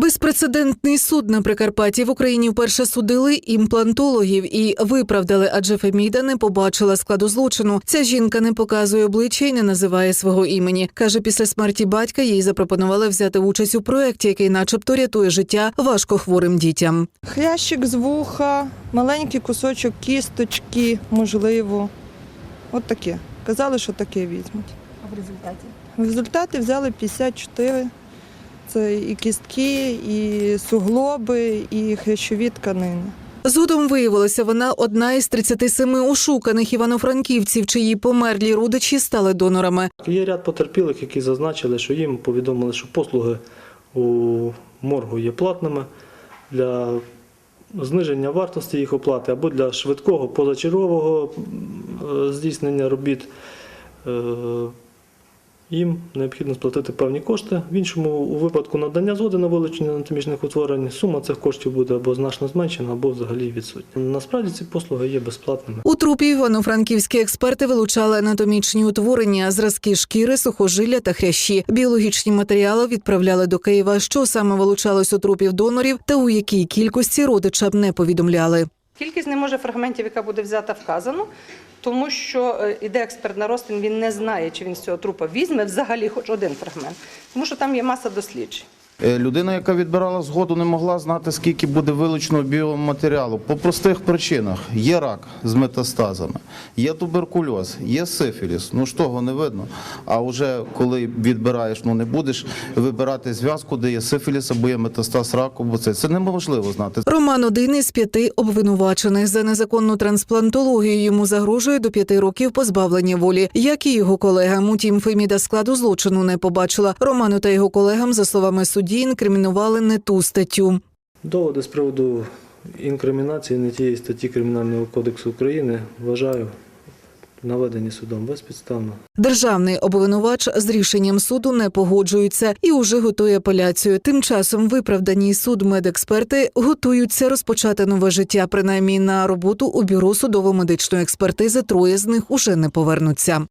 Безпрецедентний суд на Прикарпатті в Україні вперше судили імплантологів і виправдали, адже Феміда не побачила складу злочину. Ця жінка не показує обличчя і не називає свого імені. каже, після смерті батька їй запропонували взяти участь у проєкті, який, начебто, рятує життя важкохворим дітям. Хрящик з вуха, маленький кусочок кісточки, можливо. От таке. Казали, що таке візьмуть. А в результаті? В результаті взяли 54. Це і кістки, і суглоби, і хрящові тканини. Згодом виявилося, вона одна із 37 ошуканих івано-франківців, чиї померлі родичі стали донорами. Є ряд потерпілих, які зазначили, що їм повідомили, що послуги у моргу є платними для зниження вартості їх оплати або для швидкого позачергового е, здійснення робіт. Їм необхідно сплатити певні кошти. В іншому у випадку надання згоди на вилучення анатомічних утворень сума цих коштів буде або значно зменшена, або взагалі відсутня. Насправді ці послуги є безплатними. У трупі івано-франківські експерти вилучали анатомічні утворення, зразки шкіри, сухожилля та хрящі. Біологічні матеріали відправляли до Києва. Що саме вилучалось у трупів донорів та у якій кількості родичам не повідомляли. Кількість не може фрагментів, яка буде взята, вказано, тому що е, іде експерт на розтин, він не знає, чи він з цього трупа візьме взагалі хоч один фрагмент, тому що там є маса досліджень. Е, Людина, яка відбирала згоду, не могла знати, скільки буде вилучено біоматеріалу. По простих причинах. Є рак з метастазами, є туберкульоз, є сифіліс. Ну ж того не видно. А вже коли відбираєш, ну не будеш вибирати зв'язку, де є сифіліс або є метастаз раку, бо це, це неможливо знати. Роман один із п'яти обвинувачених за незаконну трансплантологію. Йому загрожує до п'яти років позбавлення волі, як і його колегам. Утім, Феміда складу злочину не побачила. Роману та його колегам, за словами судді, інкримінували не ту статтю. Доводи з приводу інкримінації не тієї статті Кримінального кодексу України вважаю наведені судом безпідставно. Державний обвинувач з рішенням суду не погоджується і уже готує апеляцію. Тим часом виправдані суд медексперти готуються розпочати нове життя. Принаймні на роботу у бюро судово-медичної експертизи троє з них уже не повернуться.